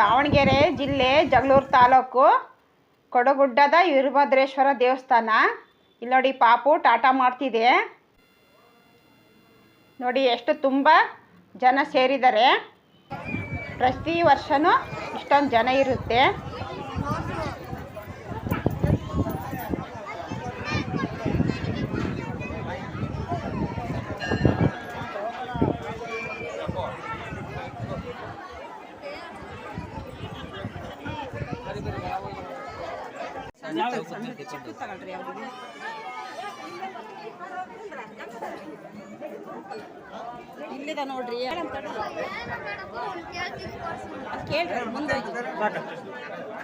ದಾವಣಗೆರೆ ಜಿಲ್ಲೆ ಜಗಳೂರು ತಾಲೂಕು ಕೊಡಗುಡ್ಡದ ವೀರಭದ್ರೇಶ್ವರ ದೇವಸ್ಥಾನ. ಇಲ್ಲಿ ನೋಡಿ ಪಾಪು ಟಾಟಾ ಮಾಡ್ತಿದೆ. ನೋಡಿ ಎಷ್ಟು ತುಂಬ ಜನ ಸೇರಿದ್ದಾರೆ. ಪ್ರತಿ ವರ್ಷವೂ ಇಷ್ಟೊಂದು ಜನ ಇರುತ್ತೆ. ಇಲ್ಲಿದ ನೋಡ್ರಿ. ಕೇಳ್ರಿ ಮುಂದೆ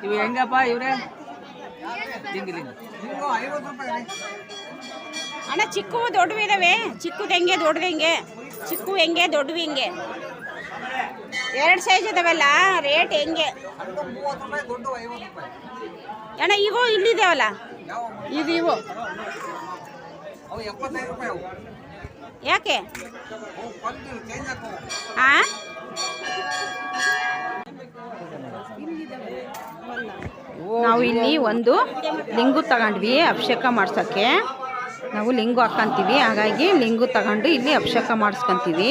ಇವು ಹೆಂಗಪ್ಪ ಇವ್ರೆ? ಅಣ್ಣ ಚಿಕ್ಕವು ದೊಡ್ಡವು ಇದಾವೆ. ಚಿಕ್ಕದು ಹೆಂಗೆ ದೊಡ್ಡದು ಹೆಂಗೆ? ಚಿಕ್ಕು ಹೆಂಗೆ ದೊಡ್ಡವು ಹೆಂಗೆ? ಎರಡು ಸೈಜ್ ಇದಾವಲ್ಲ ರೇಟ್ ಹೆಂಗೆ? ಅಣ್ಣ ಇವು ಇಲ್ಲಿದ್ದಾವಲ್ಲ ಇದು ಇವು. ಯಾಕೆ? ಆ? ನಾವು ಇಲ್ಲಿ ಒಂದು ಲಿಂಗು ತಗೊಂಡ್ವಿ ಅಭಿಷೇಕ ಮಾಡ್ಸೋಕ್ಕೆ ನಾವು ಲಿಂಗು ಹಾಕ್ಕಂತೀವಿ ಹಾಗಾಗಿ ಲಿಂಗು ತಗೊಂಡು ಇಲ್ಲಿ ಅಭಿಷೇಕ ಮಾಡಿಸ್ಕೊಂತೀವಿ.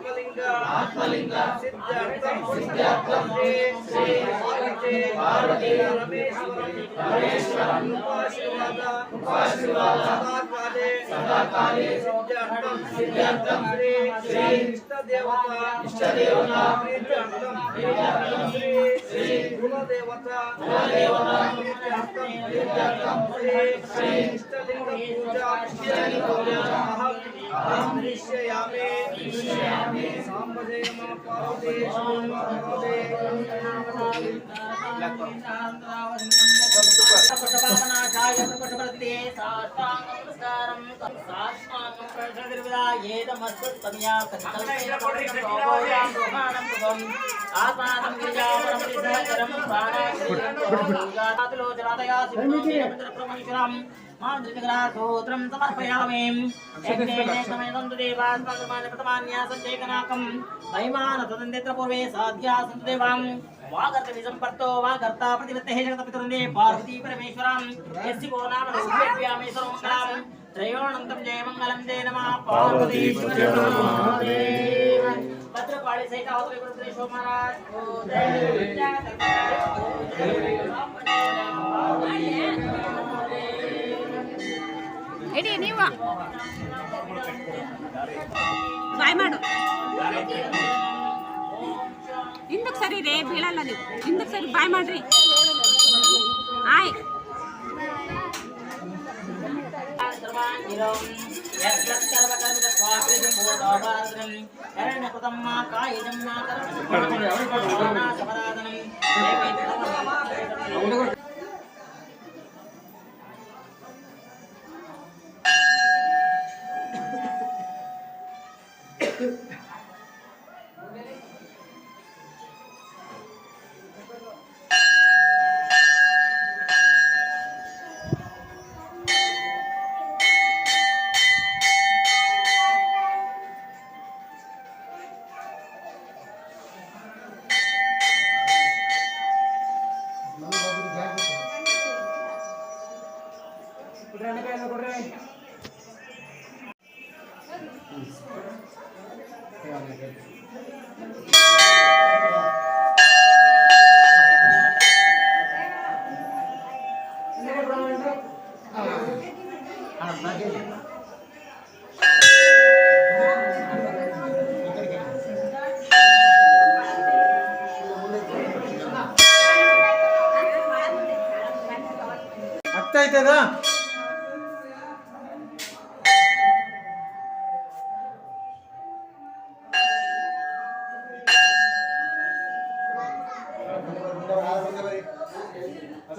ఆత్మలింగ ఆత్మలింగ సిద్ధార్థం సిద్ధార్థం శ్రీ శ్రీ పార్వతి పార్వతి రమేశ్వరం రమేశ్వరం ఉపాశీర్వాద ఉపాశీర్వాద సదాకాలే సదాకాలే సిద్ధార్థం సిద్ధార్థం శ్రీ శ్రీ ఇష్టదేవత ఇష్టదేవత ప్రీత్యర్థం ప్రీత్యర్థం శ్రీ కులదేవత ఇష్టలింగ పూజ అహం దృశ్యయామి సాంబజయ మమ పార్వతే పార్వతే సాష్టాంగ నమస్కారం ఏదమస్వత్వమ్యా సంకల్పేణం ఆత్మానం విజయాపరం ప్రాణాగ్రీలో జనాతయా శివప్రమీశ్వరం మాంద్రికరాసూత్రం సమర్పయామి. ప్రథమాన్యాసంకనాకం మహిమాన తదంత్ర పూర్వే సాధ్యా సంతదేవాం. వాగర్త నిజంపర్తో వాగర్త ప్రతిపత్తే జగతపితుందే పార్వతీ పరమేశ్వరం. ఎస్సి గోనామ నమస్కారం ತ್ರಯೋಣಂತಂ ಜಯಮಂಗಲಂ ಜಯ ನಮಃ ಪಾರ್ವತಿ ಭದ್ರಪಾಳಿ ಸಹಿತ ಎಡಿ ನೀವ. ಬಾಯ್ ಮಾಡು. ಹಿಂದಕ್ಕೆ ಸರಿ ರೇ ಬೀಳಲ್ಲ ನೀವು. ಹಿಂದಕ್ಕೆ ಸರಿ ಬಾಯ್ ಮಾಡ್ರಿ. ಆಯ್ತು శరణకృతం మా కాయుజం మా కర్మ శపదాదనం கேட்குதா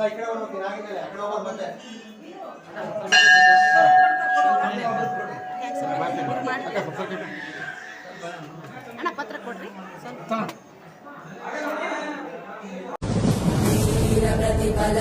ఇక్కడ ఒక నాగిన అక్కడ ఒక మంది ಅಣ್ಣ ಪತ್ರ ಕೊಡ್ರಿ ಪ್ರತಿಫಲ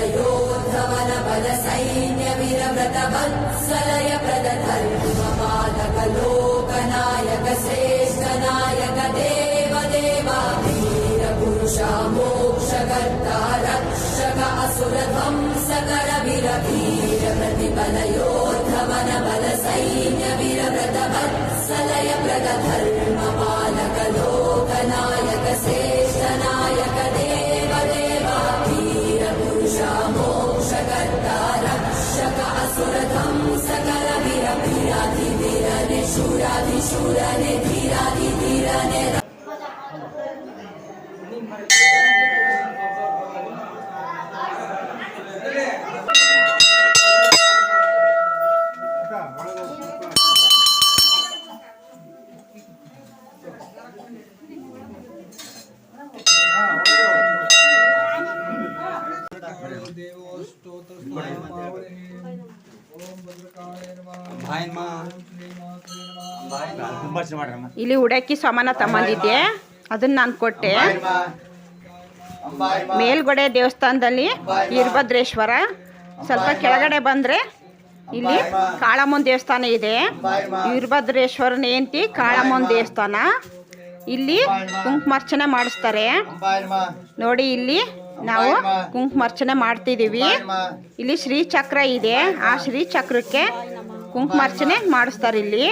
ధవల బల సైన్య వీరవ్రత వత్సలయ ప్రదధర్మ పాలక లోకనాయక శ్రేష్ఠ నాయక దేవ దేవా వీర పురుష మోక్షకర్త రక్షక అసుర ధ్వంసకర వీర వీర ప్రతిబల యోధవన బల సైన్య వీరవ్రత వత్సలయ ప్రదధర్మ పాలక లో చూడలేదు ಇಲ್ಲಿ ಉಡಕ್ಕಿ ಸಾಮಾನ ತಗೊಂಡಿದ್ದೆ ಅದನ್ನ ನಾನು ಕೊಟ್ಟೆ. ಮೇಲ್ಗಡೆ ದೇವಸ್ಥಾನದಲ್ಲಿ ವೀರಭದ್ರೇಶ್ವರ ಸ್ವಲ್ಪ ಕೆಳಗಡೆ ಬಂದರೆ ಇಲ್ಲಿ ಕಾಳಮ್ಮನ ದೇವಸ್ಥಾನ ಇದೆ. ವೀರಭದ್ರೇಶ್ವರನ ಹೆಂಡತಿ ಕಾಳಮ್ಮನ ದೇವಸ್ಥಾನ. ಇಲ್ಲಿ ಕುಂಕುಮಾರ್ಚನೆ ಮಾಡಿಸ್ತಾರೆ. ನೋಡಿ ಇಲ್ಲಿ ನಾವು ಕುಂಕುಮಾರ್ಚನೆ ಮಾಡ್ತಿದ್ದೀವಿ. ಇಲ್ಲಿ ಶ್ರೀಚಕ್ರ ಇದೆ. ಆ ಶ್ರೀಚಕ್ರಕ್ಕೆ ಕುಂಕುಮಾರ್ಚನೆ ಮಾಡಿಸ್ತಾರೆ ಇಲ್ಲಿ.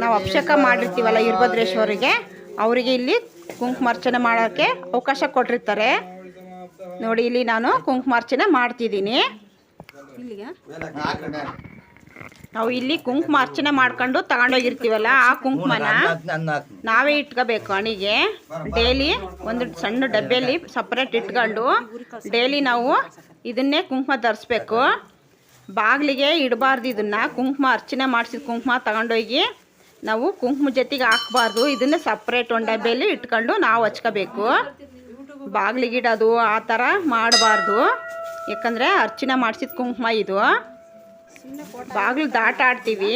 ನಾವು ಅಭಿಷೇಕ ಮಾಡಿರ್ತೀವಲ್ಲ ವೀರಭದ್ರೇಶ್ವರಿಗೆ, ಅವರಿಗೆ ಇಲ್ಲಿ ಕುಂಕುಮಾರ್ಚನೆ ಮಾಡೋಕ್ಕೆ ಅವಕಾಶ ಕೊಟ್ಟಿರ್ತಾರೆ. ನೋಡಿ, ಇಲ್ಲಿ ನಾನು ಕುಂಕುಮಾರ್ಚನೆ ಮಾಡ್ತಿದ್ದೀನಿ. ನಾವು ಇಲ್ಲಿ ಕುಂಕುಮಾರ್ಚನೆ ಮಾಡ್ಕೊಂಡು ತಗೊಂಡೋಗಿರ್ತೀವಲ್ಲ ಆ ಕುಂಕುಮನ, ನಾವೇ ಇಟ್ಕೋಬೇಕು ಅಣಿಗೆ ಡೈಲಿ ಒಂದು ಸಣ್ಣ ಡಬ್ಬೆಯಲ್ಲಿ ಸಪ್ರೇಟ್ ಇಟ್ಕೊಂಡು ಡೈಲಿ ನಾವು ಇದನ್ನೇ ಕುಂಕುಮ ಧರಿಸ್ಬೇಕು. ಬಾಗಿಲಿಗೆ ಇಡಬಾರ್ದು ಇದನ್ನು. ಕುಂಕುಮ ಅರ್ಚನೆ ಮಾಡಿಸಿದ ಕುಂಕುಮ ತಗೊಂಡೋಗಿ ನಾವು ಕುಂಕುಮ ಜೊತೆಗೆ ಹಾಕ್ಬಾರ್ದು. ಇದನ್ನ ಸಪ್ರೇಟ್ ಒಂದು ಡಬ್ಬೆಯಲ್ಲಿ ಇಟ್ಕೊಂಡು ನಾವು ಹಚ್ಕೋಬೇಕು. ಬಾಗಿಲಿಗೆ ಇಡೋದು ಆ ಥರ ಮಾಡಬಾರ್ದು. ಯಾಕಂದರೆ ಅರ್ಚನೆ ಮಾಡಿಸಿದ ಕುಂಕುಮ ಇದು. ಬಾಗಿಲು ದಾಟ ಆಡ್ತೀವಿ.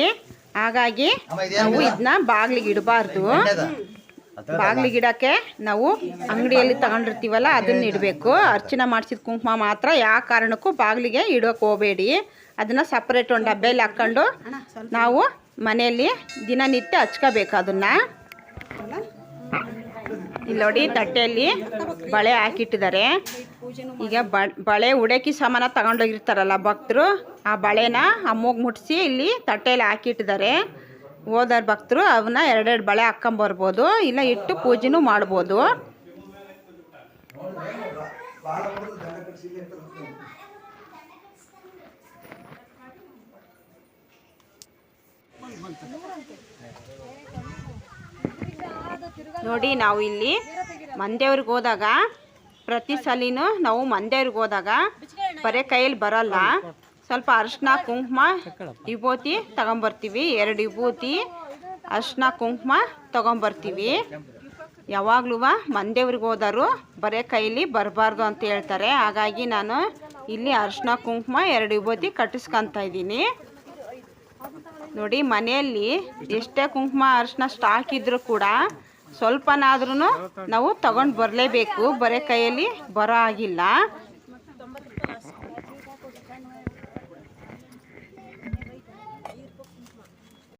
ಹಾಗಾಗಿ ನಾವು ಇದನ್ನ ಬಾಗಿಲಿಗೆ ಇಡಬಾರ್ದು. ಬಾಗಿಲಿಗೆ ಇಡಕ್ಕೆ ನಾವು ಅಂಗಡಿಯಲ್ಲಿ ತಗೊಂಡಿರ್ತೀವಲ್ಲ, ಅದನ್ನ ಇಡಬೇಕು. ಅರ್ಚನೆ ಮಾಡಿಸಿದ ಕುಂಕುಮ ಮಾತ್ರ ಯಾವ ಕಾರಣಕ್ಕೂ ಬಾಗಿಲಿಗೆ ಇಡೋಕೆ ಹೋಗಬೇಡಿ. ಅದನ್ನು ಸಪ್ರೇಟ್ ಒಂದು ಡಬ್ಬೆಯಲ್ಲಿ ಹಾಕ್ಕೊಂಡು ನಾವು ಮನೆಯಲ್ಲಿ ದಿನನಿತ್ಯ ಹಚ್ಕೋಬೇಕು ಅದನ್ನು. ಇಲ್ಲಿ ನೋಡಿ ತಟ್ಟೆಯಲ್ಲಿ ಬಳೆ ಹಾಕಿಟ್ಟಿದ್ದಾರೆ. ಈಗ ಬಳೆ ಉಡಕಿ ಸಾಮಾನ ತಗೊಂಡೋಗಿರ್ತಾರಲ್ಲ ಭಕ್ತರು, ಆ ಬಳೆನ ಅಮ್ಮಗೆ ಮುಟ್ಟಿಸಿ ಇಲ್ಲಿ ತಟ್ಟೆಯಲ್ಲಿ ಹಾಕಿಟ್ಟಿದ್ದಾರೆ. ಹೋದಾರ ಭಕ್ತರು ಅವನ್ನ ಎರಡೆರಡು ಬಳೆ ಹಾಕ್ಕೊಂಬರ್ಬೋದು ಇಲ್ಲ ಇಟ್ಟು ಪೂಜೆನೂ ಮಾಡ್ಬೋದು. ನೋಡಿ ನಾವು ಇಲ್ಲಿ ಮಂದೇವ್ರಿಗೆ ಹೋದಾಗ, ಪ್ರತಿ ಸಲಿನೂ ನಾವು ಮಂದೇವ್ರಿಗೆ ಹೋದಾಗ ಬರೀ ಕೈಯಲ್ಲಿ ಬರಲ್ಲ. ಸ್ವಲ್ಪ ಅರ್ಶಿನ, ಕುಂಕುಮ, ವಿಭೂತಿ ತಗೊಂಬರ್ತೀವಿ. ಎರಡು ವಿಭೂತಿ, ಅರ್ಶಿನ, ಕುಂಕುಮ ತಗೊಂಬರ್ತೀವಿ. ಯಾವಾಗ್ಲೂ ಮಂದೇವ್ರಿಗೆ ಹೋದರು ಬರೀ ಕೈಲಿ ಬರಬಾರ್ದು ಅಂತ ಹೇಳ್ತಾರೆ. ಹಾಗಾಗಿ ನಾನು ಇಲ್ಲಿ ಅರ್ಶಿನ, ಕುಂಕುಮ, ಎರಡು ವಿಭೂತಿ ಕಟ್ಟಿಸ್ಕೊತಾ ಇದ್ದೀನಿ. ನೋಡಿ, ಮನೆಯಲ್ಲಿ ಎಷ್ಟೇ ಕುಂಕುಮ, ಅರಿಶಿನ, ಸ್ಟಾಕ್ ಇದ್ರೂ ಕೂಡ ಸ್ವಲ್ಪನಾದ್ರೂ ನಾವು ತಗೊಂಡು ಬರಲೇಬೇಕು. ಬರೀ ಕೈಯಲ್ಲಿ ಬರೋ ಆಗಿಲ್ಲ